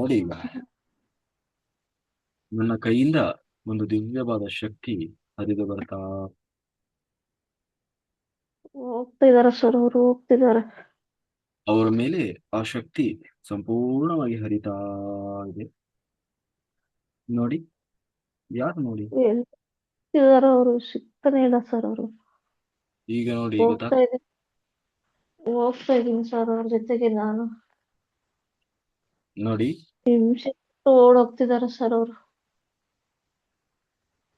ನೋಡಿ. ಈಗ ನನ್ನ ಕೈಯಿಂದ ಒಂದು ದಿವ್ಯವಾದ ಶಕ್ತಿ ಹರಿದು ಬರ್ತಾ. ಹೋಗ್ತಿದಾರೆ ಸರ್ ಅವರು ಹೋಗ್ತಿದಾರೆ ಅವರ ಮೇಲೆ ಆ ಶಕ್ತಿ ಸಂಪೂರ್ಣವಾಗಿ ಹರಿತಾ ಇದೆ. ನೋಡಿ ಯಾರು ನೋಡಿ? ಎಲ್ಲಿ ಅವರು ಸಿಗ್ತಾನೆ ಇಲ್ಲ ಸರ್ ಅವರು. ಈಗ ನೋಡಿ ಗೊತ್ತಾ ಹೋಗ್ತಾ ಇದ್ದೀನಿ. ಹೋಗ್ತಾ ಇದ್ದೀನಿ ಸರ್ ಅವ್ರ ಜೊತೆಗೆ ನಾನು. ನೋಡಿ ಹಿಂಸೆ ಕೊಟ್ಟು ಓಡೋಗ್ತಿದಾರೆ ಸರ್ ಅವರು.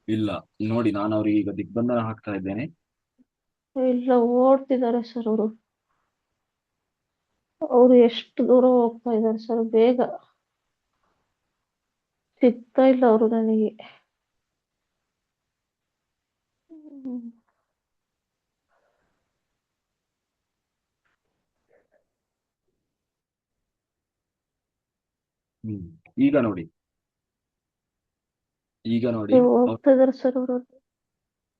ಇಲ್ಲ ನೋಡಿ ನಾನು ಅವ್ರಿಗೆ ಈಗ ದಿಗ್ಬಂಧನ ಹಾಕ್ತಾ ಇದ್ದೇನೆ. ಇಲ್ಲ ಓಡ್ತಿದ್ದಾರೆ ಸರ್ ಅವರು. ಅವರು ಎಷ್ಟು ದೂರ ಹೋಗ್ತಾ ಇದ್ದಾರೆ ಸರ್ ಬೇಗ. ಸಿಗ್ತಾ ಇಲ್ಲ ಅವರು ನನಗೆ. ಹ್ಮ್. ಈಗ ನೋಡಿ. ಈಗ ನೋಡಿ. ಹೋಗ್ತಾ ಇದಾರೆ ಸರ್ ಅವರು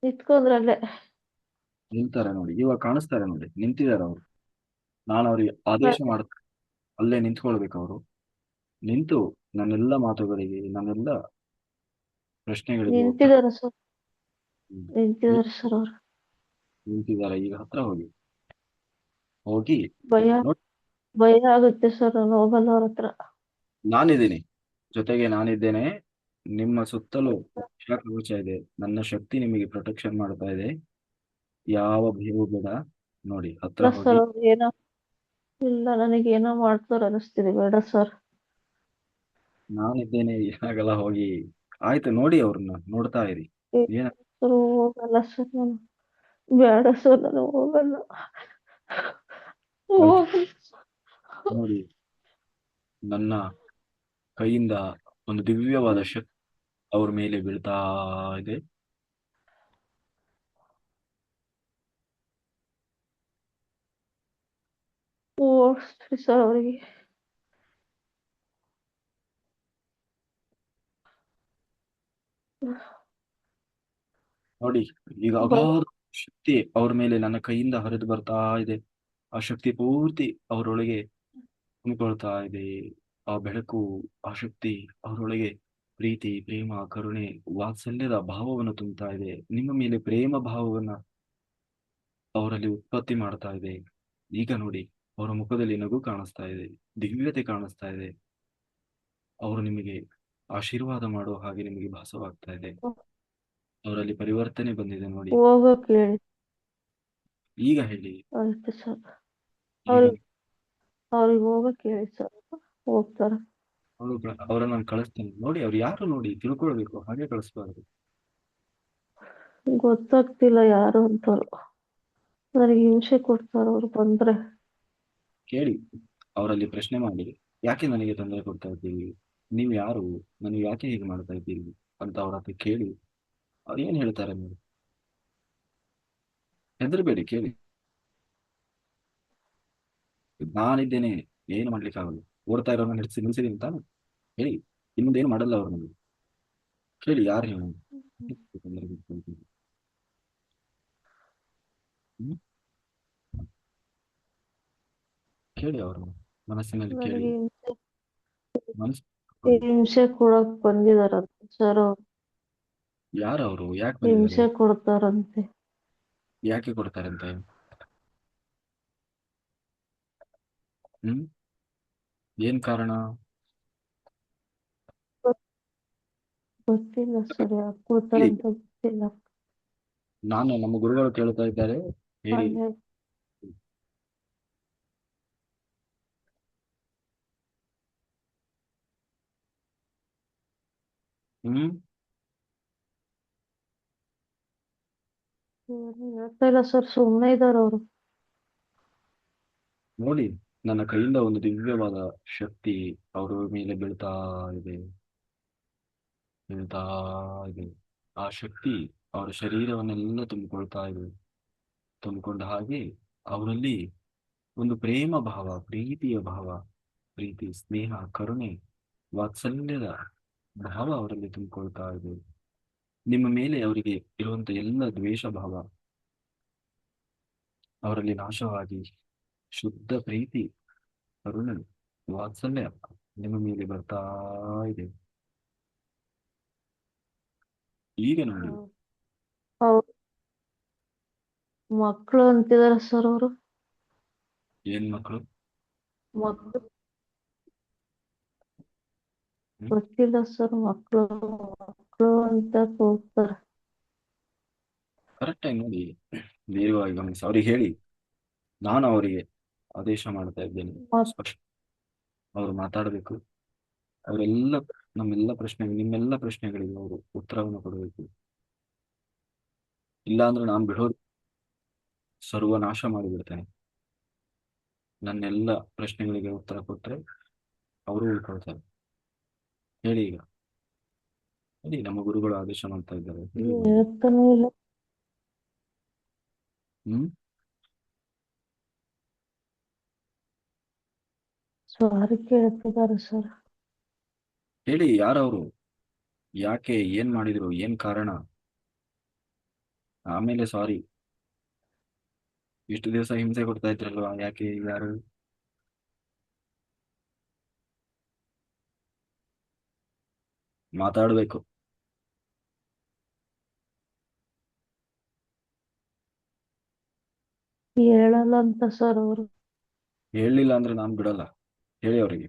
ನಿಂತ್ಕೊಂಡ್ರಲ್ಲೇ ನಿಲ್ತಾರೆ ನೋಡಿ. ಇವಾಗ ಕಾಣಿಸ್ತಾರೆ ನೋಡಿ. ನಿಂತಿದ್ದಾರೆ ಅವರು. ನಾನು ಅವ್ರಿಗೆ ಆದೇಶ ಮಾಡ ಅಲ್ಲೇ ನಿಂತ್ಕೊಳ್ಬೇಕು ಅವರು. ನಿಂತು ನನ್ನೆಲ್ಲ ಮಾತುಗಳಿಗೆ ನನ್ನೆಲ್ಲ ಪ್ರಶ್ನೆಗಳಿಗೆ ನಿಂತಿದ್ದಾರೆ ಸರ್ ಹ್ಮ್. ನಿಂತಿದ್ದಾರೆ ಸರ್ ಅವರು. ನಿಂತಿದ್ದಾರೆ. ಈಗ ಹತ್ರ ಹೋಗಿ. ಹೋಗಿ ಭಯ. ನೋಡಿ ಭಯ ಆಗುತ್ತೆ ಸರ್ ನಾನು ಹೋಗಲ್ಲ ಅವ್ರ ಹತ್ರ. ನಾನಿದ್ದೀನಿ. ಜೊತೆಗೆ ನಾನಿದ್ದೇನೆ. ನಿಮ್ಮ ಸುತ್ತಲೂ ಕವಚ ಇದೆ. ನನ್ನ ಶಕ್ತಿ ನಿಮಗೆ ಪ್ರೊಟೆಕ್ಷನ್ ಮಾಡ್ತಾ ಇದೆ. ಯಾವ ಭಯವೂ ಬೇಡ. ನೋಡಿ ಹತ್ರ ಸರ್ ಏನೋ ಇಲ್ಲ ನನಗೆ ಏನೋ ಮಾಡ್ತಾರ ಅನಿಸ್ತಿದೆ. ಬೇಡ ಸರ್ ನಾನಿದ್ದೇನೆ. ಏನಾಗಲ್ಲ ಹೋಗಿ. ಆಯ್ತು ನೋಡಿ ಅವ್ರನ್ನ. ನೋಡ್ತಾ ಇರಿ. ಏನ ಸರ್ ಹೋಗಲ್ಲ ಸರ್ ನಾನು. ಬೇಡ ಸರ್ ನಾನು ಹೋಗಲ್ಲ. ಹೋಗಲ್ಲ ನೋಡಿ ನನ್ನ ಕೈಯಿಂದ ಒಂದು ದಿವ್ಯವಾದ ಶಕ್ತಿ ಅವ್ರ ಮೇಲೆ ಬೀಳ್ತಾ ಇದೆ. ಸರ್ ಅವರಿಗೆ. ನೋಡಿ ಈಗ ಅಗಾಧ ಶಕ್ತಿ ಅವ್ರ ಮೇಲೆ ನನ್ನ ಕೈಯಿಂದ ಹರಿದು ಬರ್ತಾ ಇದೆ. ಆ ಶಕ್ತಿ ಪೂರ್ತಿ ಅವರೊಳಗೆ ತುಂಬಿಕೊಳ್ತಾ ಇದೆ. ಆ ಬೆಳಕು ಆ ಶಕ್ತಿ ಅವರೊಳಗೆ ಪ್ರೀತಿ ಪ್ರೇಮ ಕರುಣೆ ವಾತ್ಸಲ್ಯದ ಭಾವವನ್ನು ತುಂಬುತ್ತಾ ಇದೆ. ನಿಮ್ಮ ಮೇಲೆ ಪ್ರೇಮ ಭಾವವನ್ನ ಅವರಲ್ಲಿ ಉತ್ಪತ್ತಿ ಮಾಡ್ತಾ ಇದೆ. ಈಗ ನೋಡಿ ಅವರ ಮುಖದಲ್ಲಿ ನಗು ಕಾಣಿಸ್ತಾ ಇದೆ ದಿವ್ಯತೆ ಕಾಣಿಸ್ತಾ ಇದೆ. ಅವರು ನಿಮಗೆ ಆಶೀರ್ವಾದ ಮಾಡೋ ಹಾಗೆ ನಿಮಗೆ ಭಾಸವಾಗ್ತಾ ಇದೆ. ಅವರಲ್ಲಿ ಪರಿವರ್ತನೆ ಬಂದಿದೆ ನೋಡಿ. ಈಗ ಹೇಳಿ. ಅವ್ರಿಗೆ ಅವ್ರಿಗೆ ಹೋಗಕ್ ಹೇಳಿ ಸರ್. ಹೋಗ್ತಾರೆ. ಅವರು ಅವರನ್ನ ನಾನು ಕಳಿಸ್ತೇನೆ. ನೋಡಿ ಅವ್ರು ಯಾರು ನೋಡಿ ತಿಳ್ಕೊಳ್ಬೇಕು ಹಾಗೆ ಕಳಿಸ್ಬಾರ್ದು. ಗೊತ್ತಾಗ್ತಿಲ್ಲ ಯಾರು ಅಂತವ್ರು ನನಗೆ ಹಿಂಸೆ ಕೊಡ್ತಾರ ಅವ್ರು ಬಂದ್ರೆ. ಕೇಳಿ ಅವರಲ್ಲಿ ಪ್ರಶ್ನೆ ಮಾಡಿ. ಯಾಕೆ ನನಗೆ ತೊಂದರೆ ಕೊಡ್ತಾ ಇದ್ದೀವಿ ನೀವು ಯಾರು? ನನಗೆ ಯಾಕೆ ಹೀಗೆ ಮಾಡ್ತಾ ಇದ್ದೀರಿ? ಅಂತ ಅವ್ರ ಹತ್ರ ಕೇಳಿ. ಅವ್ರು ಏನ್ ಹೇಳ್ತಾರೆ ನೀವು ಹೆದರ್ಬೇಡಿ ಕೇಳಿ. ನಾನಿದ್ದೇನೆ ಏನು ಮಾಡ್ಲಿಕ್ಕಾಗಲ್ಲ. ಓಡ್ತಾ ಇರೋನ ಹಿಡಿಸಿ ನಿಲ್ಸಿದೀನಿ ಅಂತ ಹೇಳಿ ಇನ್ನೊಂದೇನು ಮಾಡಲ್ಲ ಅವ್ರು ನಮಗೆ. ಕೇಳಿ ಯಾರು ಹೇಳಿ? ತೊಂದರೆ ಕೇಳಿ ಅವರು ಮನಸ್ಸಿನಲ್ಲಿ ಕೇಳಿ. ಮನಸ್ಸು ಹಿಂಸೆ ಕೊಡಕ್ ಬಂದಿದಾರಂತೆ ಸರ್ ಅವ್ರು. ಯಾರು ಅವರು? ಯಾಕೆ ಬಂದಿದ್ದಾರೆ? ಹಿಂಸೆ ಕೊಡ್ತಾರಂತೆ. ಯಾಕೆ ಕೊಡ್ತಾರಂತೆ? ಹ್ಮ್? ಏನ್ ಕಾರಣ? ಗೊತ್ತಿಲ್ಲ ಸರ್ ಯಾಕೆ ಅಂತ ಗೊತ್ತಿಲ್ಲ. ನಾನು ನಮ್ಮ ಗುರುಗಳು ಕೇಳ್ತಾ ಇದ್ದಾರೆ ಹೇಳಿ. ಅಂದ್ರೆ ಹ್ಮ್? ಏನು ಹೇಳ್ತಾ ಇಲ್ಲ ಸರ್ ಸುಮ್ಮನೆ ಇದ್ದಾರೆ ಅವರು. ನೋಡಿ. ನನ್ನ ಕೈಯಿಂದ ಒಂದು ದಿವ್ಯವಾದ ಶಕ್ತಿ ಅವರ ಮೇಲೆ ಬೀಳ್ತಾ ಇದೆ. ಬೀಳ್ತಾ ಇದೆ. ಆ ಶಕ್ತಿ ಅವರ ಶರೀರವನ್ನೆಲ್ಲ ತುಂಬಿಕೊಳ್ತಾ ಇದೆ. ತುಂಬಿಕೊಂಡ ಹಾಗೆ ಅವರಲ್ಲಿ ಒಂದು ಪ್ರೇಮ ಭಾವ, ಪ್ರೀತಿಯ ಭಾವ, ಪ್ರೀತಿ, ಸ್ನೇಹ, ಕರುಣೆ, ವಾತ್ಸಲ್ಯದ ಭಾವ ಅವರಲ್ಲಿ ತುಂಬಿಕೊಳ್ತಾ ಇದೆ. ನಿಮ್ಮ ಮೇಲೆ ಅವರಿಗೆ ಇರುವಂತ ಎಲ್ಲ ದ್ವೇಷ ಭಾವ ಅವರಲ್ಲಿ ನಾಶವಾಗಿ ಶುದ್ಧ ಪ್ರೀತಿ ಕರುಣೆ ವಾತ್ಸಲ್ಯ ನಿಮ್ಮ ಮೇಲೆ ಬರ್ತಾ ಇದೆ. ಈಗ ನೋಡಿ. ಮಕ್ಕಳು ಅಂತಿದಾರೆ ಸರ್ ಅವರು. ಏನ್ ಮಕ್ಕಳು? ಮಕ್ಕಳು? ಗೊತ್ತಿಲ್ಲ ಸರ್ ಮಕ್ಕಳು ಮಕ್ಕಳು ಅಂತ ಹೋಗ್ತಾರ. ಕರೆಕ್ಟ್ ಆಗಿ ನೋಡಿ. ನೇರವಾಗಿ ಗಮನಿಸಿ. ಅವ್ರಿಗೆ ಹೇಳಿ. ನಾನು ಅವರಿಗೆ ಆದೇಶ ಮಾಡ್ತಾ ಇದ್ದೇನೆ. ಅವರು ಮಾತಾಡಬೇಕು. ಅವರೆಲ್ಲ ನಮ್ಮೆಲ್ಲ ಪ್ರಶ್ನೆ ನಿಮ್ಮೆಲ್ಲ ಪ್ರಶ್ನೆಗಳಿಗೆ ಅವರು ಉತ್ತರವನ್ನು ಕೊಡಬೇಕು. ಇಲ್ಲ ಅಂದ್ರೆ ನಾನು ಬಿಡೋದು ಸರ್ವನಾಶ ಮಾಡಿಬಿಡ್ತೇನೆ. ನನ್ನೆಲ್ಲ ಪ್ರಶ್ನೆಗಳಿಗೆ ಉತ್ತರ ಕೊಟ್ರೆ ಅವರು ಉಳ್ಕೊಳ್ತಾರೆ. ಹೇಳಿ ಈಗ. ಹೇಳಿ ನಮ್ಮ ಗುರುಗಳು ಆದೇಶ ಮಾಡ್ತಾ ಇದ್ದಾರೆ. ಹೇಳಿ. ಸಾರಿ ಕೇಳ್ತಿದ್ದಾರೆ ಸರ್ ಹೇಳಿ ಯಾರವರು? ಯಾಕೆ ಏನ್ ಮಾಡಿದ್ರು ಏನ್ ಕಾರಣ? ಆಮೇಲೆ ಸಾರಿ ಇಷ್ಟು ದಿವಸ ಹಿಂಸೆ ಕೊಡ್ತಾ ಇದ್ರಲ್ವಾ? ಯಾಕೆ ಯಾರು? ಮಾತಾಡ್ಬೇಕು. ಹೇಳಲ್ಲ ಅಂತ ಸರ್ ಅವರು. ಹೇಳಲಿಲ್ಲ ಅಂದ್ರೆ ನಾನು ಬಿಡಲ್ಲ. ಹೇಳಿ ಅವರಿಗೆ.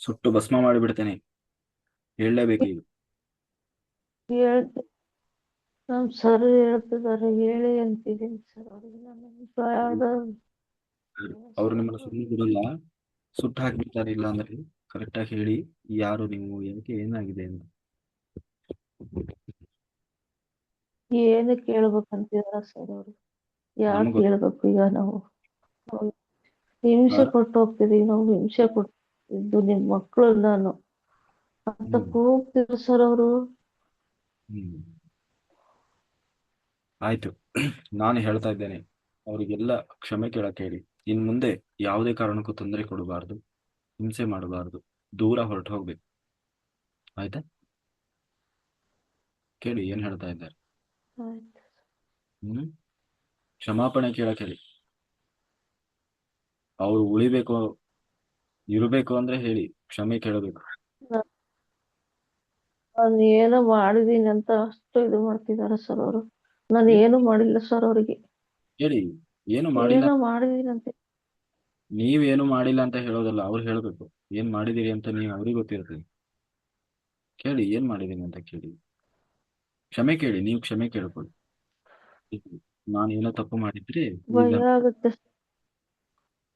ಸುಟ್ಟು ಭಸ್ಮ ಮಾಡಿಬಿಡ್ತೇನೆ. ಹೇಳಲೇಬೇಕು ಈಗ. ನಮ್ ಸರ್ ಹೇಳ್ತಿದ್ದಾರೆ ಹೇಳಿ ಅಂತಿದ್ದೀನಿ ಸರ್ ಅವ್ರಿಗೆ. ಅವ್ರು ನಿಮ್ಮನ್ನ ಸುಮ್ಮನೆ ಬಿಡಲ್ಲ. ಸುಟ್ಟು ಹಾಕ್ಬಿಡ್ತಾರೆ ಇಲ್ಲ ಅಂದ್ರೆ ಕರೆಕ್ಟ್ ಆಗಿ ಹೇಳಿ ಯಾರು ನೀವು ಯಾಕೆ ಏನಾಗಿದೆ ಅಂತ. ಏನು ಕೇಳ್ಬೇಕಂತಿದಾರ ಸರ್ ಅವರು? ಯಾಕೆ ಕೇಳ್ಬೇಕು ಹೇಳ್ಬೇಕು ಈಗ ನಾವು? ಹಿಂಸೆ. ಕೊಟ್ಟು ಹೋಗ್ತಿದೀವಿ ನಾವು ಹಿಂಸೆ ಕೊಟ್ಟಿದ್ದು ನಿಮ್ ಮಕ್ಕಳು ನಾನು. ಅಂತ. ಕೂಗ್ತಿದ್ರು ಸರ್ ಅವರು. ಆಯ್ತು. ನಾನು ಹೇಳ್ತಾ ಇದ್ದೇನೆ ಅವರಿಗೆಲ್ಲ ಕ್ಷಮೆ ಕೇಳಕ್ ಹೇಳಿ. ಇನ್ ಮುಂದೆ ಯಾವುದೇ ಕಾರಣಕ್ಕೂ ತೊಂದರೆ ಕೊಡಬಾರ್ದು ಹಿಂಸೆ ಮಾಡಬಾರ್ದು ದೂರ ಹೊರಟು ಹೋಗ್ಬೇಕು. ಆಯ್ತಾ? ಕೇಳಿ ಏನ್ ಹೇಳ್ತಾ ಇದ್ದಾರೆ? ಹ್ಮ್. ಕ್ಷಮಾಪಣೆ ಕೇಳಕ್ ಹೇಳಿ. ಅವ್ರು ಉಳಿಬೇಕು ಇರಬೇಕು ಅಂದ್ರೆ ಹೇಳಿ ಕ್ಷಮೆ ಕೇಳಬೇಕು. ನಾನು ಏನೋ ಮಾಡಿದೀನಿ ಅಂತ ಅಷ್ಟು ಇದು ಮಾಡ್ತಿದಾರೆ ಸರ್ ಅವರು. ನಾನು ಏನು ಮಾಡಿಲ್ಲ ಸರ್ ಅವರಿಗೆ. ಹೇಳಿ ಏನು ಮಾಡಿಲ್ಲ. ಏನೋ ಮಾಡಿದೀನಿ ಅಂತ. ನೀವೇನು ಮಾಡಿಲ್ಲ ಅಂತ ಹೇಳೋದಲ್ಲ ಅವ್ರು ಹೇಳ್ಬೇಕು. ಏನ್ ಮಾಡಿದಿರಿ ಅಂತ ನೀವು ಅವ್ರಿಗೆ ಗೊತ್ತಿರ್ತದೆ ಕೇಳಿ ಏನ್ ಮಾಡಿದೀನಿ ಅಂತ ಕೇಳಿ. ಕ್ಷಮೆ ಕೇಳಿ ನೀವು ಕ್ಷಮೆ ಕೇಳ್ಕೊಳ್ಳಿ. ನಾನು ಏನೋ ತಪ್ಪು ಮಾಡಿದ್ರಿ ಭಯ ಆಗುತ್ತೆ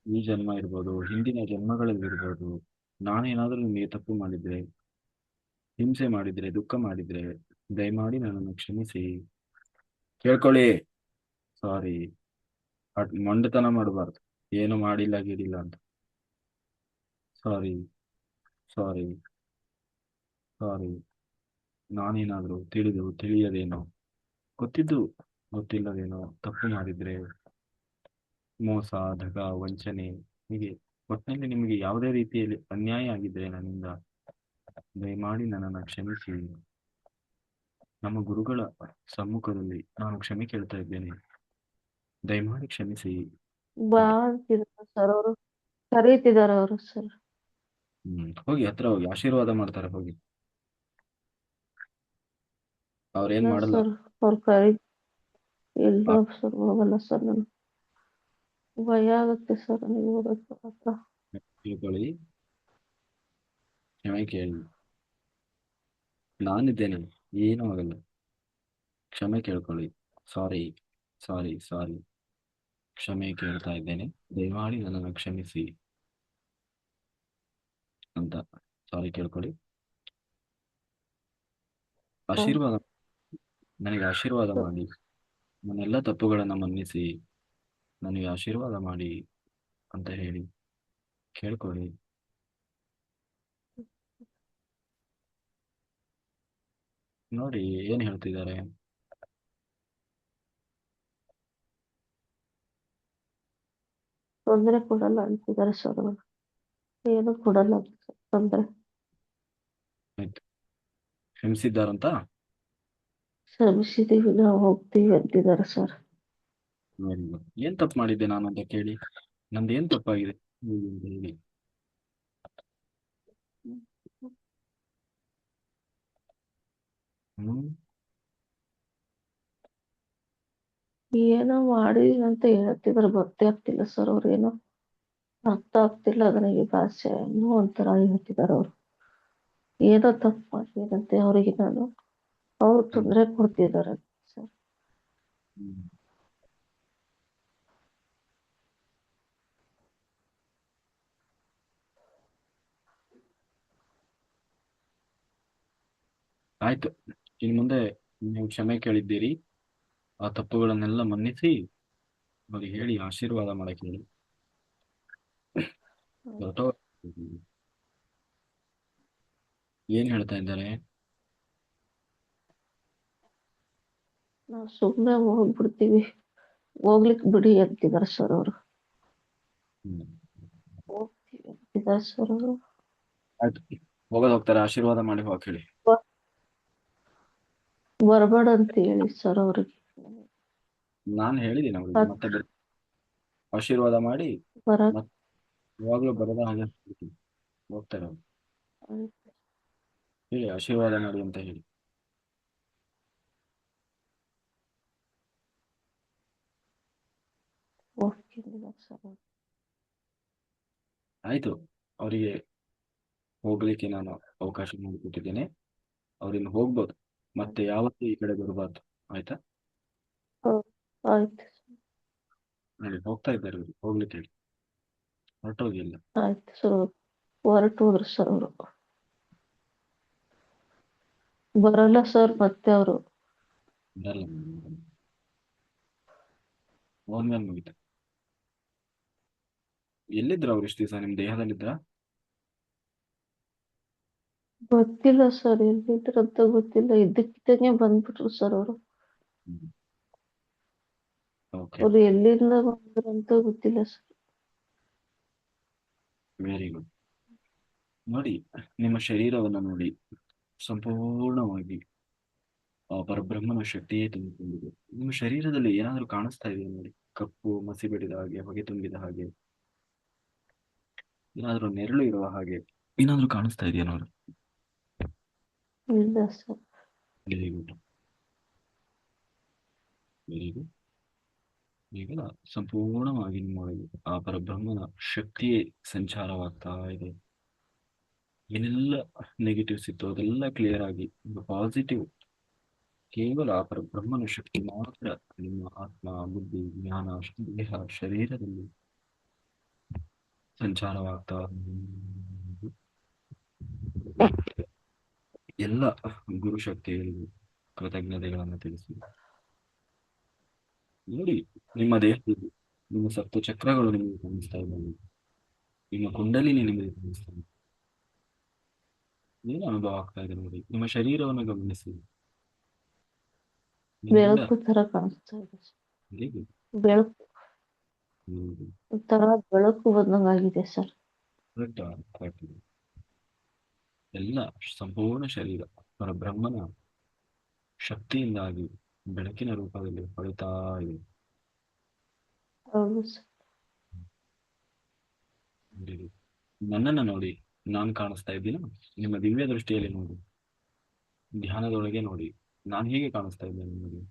ಈ ಜನ್ಮ ಇರ್ಬೋದು, ಹಿಂದಿನ ಜನ್ಮಗಳಲ್ಲಿ ಇರ್ಬೋದು, ನಾನೇನಾದ್ರೂ ನಿಮಗೆ ತಪ್ಪು ಮಾಡಿದ್ರೆ, ಹಿಂಸೆ ಮಾಡಿದ್ರೆ, ದುಃಖ ಮಾಡಿದ್ರೆ, ದಯಮಾಡಿ ನನ್ನನ್ನು ಕ್ಷಮಿಸಿ. ಕೇಳ್ಕೊಳ್ಳಿ. ಸಾರಿ. ಮೊಂಡತನ ಮಾಡಬಾರ್ದು. ಏನು ಮಾಡಿಲ್ಲ ಗೀಡಿಲ್ಲ ಅಂತ. ಸಾರಿ. ಸಾರಿ. ಸಾರಿ. ನಾನೇನಾದ್ರೂ ತಿಳಿದು, ತಿಳಿಯದೇನೋ. ಗೊತ್ತಿದ್ದು ಗೊತ್ತಿಲ್ಲದೇನೋ, ತಪ್ಪು ಮಾಡಿದ್ರೆ ಮೋಸ ದಗ ವಂಚನೆ ಹೀಗೆ ಒಟ್ಟಿನಲ್ಲಿ ನಿಮಗೆ ಯಾವುದೇ ರೀತಿಯಲ್ಲಿ ಅನ್ಯಾಯ ಆಗಿದ್ರೆ ನನ್ನಿಂದ ದಯಮಾಡಿ ನನ್ನನ್ನು ಕ್ಷಮಿಸಿ. ನಮ್ಮ ಗುರುಗಳ ಸಮ್ಮುಖದಲ್ಲಿ ನಾನು ಕ್ಷಮೆ ಕೇಳ್ತಾ ಇದ್ದೇನೆ. ದಯಮಾಡಿ ಕ್ಷಮಿಸಿ. ಸರ್ ಅವರು. ಕರೀತಿದ್ದಾರೆ ಅವರು ಸರ್ ಹ್ಮ್ ಹೋಗಿ ಹತ್ರ ಹೋಗಿ ಆಶೀರ್ವಾದ ಮಾಡ್ತಾರೆ ಹೋಗಿ. ಅವ್ರೇನ್ ಮಾಡಲ್ಲ. ಸರ್ ಅವ್ರು ಕರಿ ಇಲ್ಲ ಸರ್ ಹೋಗಲ್ಲ ಸರ್ ನಾನು. ಭಯ ಆಗುತ್ತೆ ಸರ್ ನೀವು ಓದಕ್ಕೆ ತಿಳ್ಕೊಳ್ಳಿ ಕ್ಷಮೆ ಕೇಳಿ ನಾನಿದ್ದೇನೆ ಏನೂ ಆಗಲ್ಲ ಕ್ಷಮೆ ಕೇಳ್ಕೊಳ್ಳಿ ಸಾರಿ ಸಾರಿ ಸಾರಿ ಕ್ಷಮೆ ಕೇಳ್ತಾ ಇದ್ದೇನೆ ದಯಮಾಡಿ ನನ್ನನ್ನು ಕ್ಷಮಿಸಿ ಅಂತ ಸಾರಿ ಕೇಳ್ಕೊಳ್ಳಿ ಆಶೀರ್ವಾದ ನನಗೆ ಆಶೀರ್ವಾದ ಮಾಡಿ ನನ್ನೆಲ್ಲ ತಪ್ಪುಗಳನ್ನು ಮನ್ನಿಸಿ ನನಗೆ ಆಶೀರ್ವಾದ ಮಾಡಿ ಅಂತ ಹೇಳಿ ಕೇಳ್ಕೊಳ್ಳಿ. ನೋಡಿ ಏನ್ ಹೇಳ್ತಿದ್ದಾರೆ? ತೊಂದರೆ ಕೊಡಲ್ಲ ಅಂತಿದ್ದಾರೆ ಸರ್. ಏನು ಕೊಡಲ್ಲ ತೊಂದರೆ. ಆಯ್ತು. ಕ್ಷಮಿಸಿದ್ದಾರಂತ? ಕ್ಷಮಿಸಿದೀವಿ ನಾವು ಹೋಗ್ತೀವಿ ಅಂತಿದ್ದಾರೆ ಸರ್. ಏನ್ ತಪ್ಪು ಮಾಡಿದ್ದೆ ನಾನು ಅಂತ ಕೇಳಿ? ನಂದು ಏನ್ ತಪ್ಪಾಗಿದೆ? ಹೇಳಿ ಏನೋ ಮಾಡಿ ಅಂತ ಹೇಳ್ತಿದ್ರೆ ಗೊತ್ತೇ ಆಗ್ತಿಲ್ಲ ಸರ್ ಅವ್ರು ಏನೋ. ಅರ್ಥ ಆಗ್ತಿಲ್ಲ ಅದನಿಗೆ ಭಾಷೆ ಏನೋ ಒಂಥರ ಹೇಳ್ತಿದಾರ ಅವ್ರು. ಏನೋ ತಪ್ಪು ಮಾಡಿದಂತೆ ಅವ್ರಿಗೆ ನಾನು. ಅವ್ರು ತೊಂದರೆ ಕೊಡ್ತಿದ್ದಾರೆ ಸರ್. ಆಯ್ತು. ಇನ್ನು ಮುಂದೆ ನೀವು ಕ್ಷಮೆ ಕೇಳಿದ್ದೀರಿ. ಆ ತಪ್ಪುಗಳನ್ನೆಲ್ಲ ಮನ್ನಿಸಿ ಅವ್ರಿಗೆ ಹೇಳಿ ಆಶೀರ್ವಾದ ಮಾಡಕ್ಕೆ. ಹೇಳಿ ಏನ್ ಹೇಳ್ತಾ ಇದ್ದಾರೆ? ನಾವು ಸುಮ್ಮನೆ ಹೋಗ್ಬಿಡ್ತೀವಿ. ಹೋಗ್ಲಿಕ್ ಬಿಡಿ ಅಂತಿದಾರೆ ಸರ್ ಅವರು. ಹೋಗ್ತೀವಿ ಅಂತಿದಾರೆ ಸರ್ ಅವರು. ಆಯ್ತು. ಹೋಗೋದು ಹೋಗ್ತಾರೆ. ಆಶೀರ್ವಾದ ಮಾಡಿ ಹೋಗ್ ಹೇಳಿ. ಬರಬೇಡ ಅಂತ ಹೇಳಿ ಸರ್ ಅವ್ರಿಗೆ ನಾನು ಹೇಳಿದ್ದೀನಿ ಅವ್ರಿಗೆ ಅದ್- ಮತ್ತೆ ಬರ್- ಆಶೀರ್ವಾದ ಮಾಡಿ ಬರ ಯಾವಾಗ್ಲೂ ಬರದ ಹಾಗೆ. ಹೋಗ್ತಾರೆ ಅವ್ರು. ಹೇಳಿ ಆಶೀರ್ವಾದ ಮಾಡಿ ಅಂತ ಹೇಳಿ ಹೋಗ್ತೀನಿ ಸರ್ ಅವ್ರು. ಆಯ್ತು ಅವರಿಗೆ ಹೋಗ್ಲಿಕ್ಕೆ ನಾನು ಅವಕಾಶ ಮಾಡಿಕೊಟ್ಟಿದ್ದೇನೆ ಅವ್ರಿನ್ನು ಹೋಗ್ಬೋದು ಮತ್ತೆ ಯಾವತ್ತೂ ಈ ಕಡೆ ಬರಬಾರ್ದು. ಆಯ್ತಾ? ಆಯ್ತು. ಹೇಳಿ ಹೋಗ್ತಾ ಇದ್ದಾರೆ ಅವ್ರು ಹೋಗ್ಲಿಕ್ಕೆ ಹೇಳಿ. ಹೊರಟೋಗಿಲ್ಲ. ಆಯ್ತು ಸರ್. ಹೊರಟು ಹೋದ್ರು ಸರ್ ಅವರು. ಬರಲ್ಲ ಸರ್ ಮತ್ತೆ ಅವರು. ಬರಲ್ಲ ಹೋದ್ಮೇಲೆ ಮುಗಿತ. ಎಲ್ಲಿದ್ರು ಅವ್ರು ಇಷ್ಟು ದಿವಸ? ನಿಮ್ ದೇಹದಲ್ಲಿದ್ರ? ಗೊತ್ತಿಲ್ಲ ಸರ್ ಎಲ್ಲಿದ್ರಂತ ಗೊತ್ತಿಲ್ಲ. ಇದ್ದಕ್ಕಿದ್ದಂಗೆ ಬಂದ್ಬಿಟ್ರು ಸರ್ ಅವರು. ಓಕೆ ಅವ್ರು ಎಲ್ಲಿಂದ ಅಂತ ಗೊತ್ತಿಲ್ಲ ಸರ್. ವೆರಿ ಗುಡ್ ನೋಡಿ ನಿಮ್ಮ ಶರೀರವನ್ನು ನೋಡಿ. ಸಂಪೂರ್ಣವಾಗಿ ಆ ಪರಬ್ರಹ್ಮನ ಶಕ್ತಿಯೇ ತುಂಬಿಕೊಂಡಿದೆ. ನಿಮ್ಮ ಶರೀರದಲ್ಲಿ ಏನಾದರೂ ಕಾಣಿಸ್ತಾ ಇದೆಯಾ ನೋಡಿ? ಕಪ್ಪು ಮಸಿ ಬಿಡಿದ ಹಾಗೆ ಹೊಗೆ ತುಂಬಿದ ಹಾಗೆ. ಏನಾದರೂ ನೆರಳು ಇರುವ ಹಾಗೆ. ಏನಾದರೂ ಕಾಣಿಸ್ತಾ ಇದೆಯಾ ನೋಡಿ? ಇಲ್ಲ ಸಂಪೂರ್ಣವಾಗಿ ನಿಮ್ಮೊಳಗೆ ಆ ಪರಬ್ರಹ್ಮನ ಶಕ್ತಿಯೇ ಸಂಚಾರವಾಗ್ತಾ ಇದೆ. ಏನೆಲ್ಲ ನೆಗೆಟಿವ್ಸ್ ಇತ್ತು ಅದೆಲ್ಲ ಕ್ಲಿಯರ್ ಆಗಿ ಪಾಸಿಟಿವ್ ಕೇವಲ ಆ ಪರಬ್ರಹ್ಮನ ಶಕ್ತಿ ಮಾತ್ರ ನಿಮ್ಮ ಆತ್ಮ, ಬುದ್ಧಿ, ಜ್ಞಾನ, ದೇಹ, ಶರೀರದಲ್ಲಿ ಸಂಚಾರವಾಗ್ತಾ. ಎಲ್ಲ ಗುರು ಶಕ್ತಿಗಳಿಗೂ ಕೃತಜ್ಞತೆಗಳನ್ನು ತಿಳಿಸಿ ನೋಡಿ ನಿಮ್ಮ ದೇಹದಲ್ಲಿ ನಿಮ್ಮ ಸಪ್ತ ಚಕ್ರಗಳು ನಿಮಗೆ ಕಾಣಿಸ್ತಾ ಇದ್ದಾವೆ. ನಿಮ್ಮ ಕುಂಡಲಿನಿ ನಿಮಗೆ ಕಾಣಿಸ್ತಾ ಇದೆ. ಏನು ಅನುಭವ ಆಗ್ತಾ ಇದೆ ನೋಡಿ? ನಿಮ್ಮ ಶರೀರವನ್ನು ಗಮನಿಸಿ. ಬೆಳಕು ತರ ಕಾಣಿಸ್ತಾ ಇದೆ? ಬೆಳಕು. ಒಂಥರ ಬೆಳಕು ಬಂದಂಗಾಗಿದೆ ಸರ್. ಕರೆಕ್ಟ್ ಆ? ಎಲ್ಲ ಸಂಪೂರ್ಣ ಶರೀರ ಪರಬ್ರಹ್ಮನ ಶಕ್ತಿಯಿಂದಾಗಿ ಬೆಳಕಿನ ರೂಪದಲ್ಲಿ ಹೊಳಿತಾ ಇದೆ. ನನ್ನನ್ನು ನೋಡಿ ನಾನು ಕಾಣಿಸ್ತಾ ಇದ್ದೀನ ನಿಮ್ಮ ದಿವ್ಯ ದೃಷ್ಟಿಯಲ್ಲಿ ನೋಡಿ ಧ್ಯಾನದೊಳಗೆ ನೋಡಿ ನಾನು ಹೇಗೆ ಕಾಣಿಸ್ತಾ ಇದ್ದೇನೆ ನಿಮಗೆ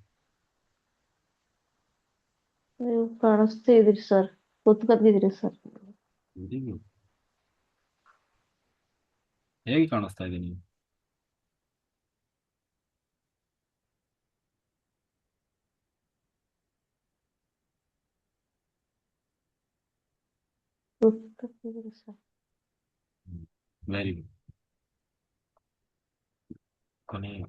ನೀವು ಕಾಣಿಸ್ತಾ ಇದ್ರಿ ಸರ್ ಕೂತ್ಕೊಂಡಿದ್ರಿ ಸರ್. ಹೇಗೆ ಕಾಣಿಸ್ತಾ ಇದ್ದೀನಿ ಕೂತ್ಕೊಂಡಿದ್ರಿ ಸರ್ ವೆರಿ ಗುಡ್ ಕೊನೆಯ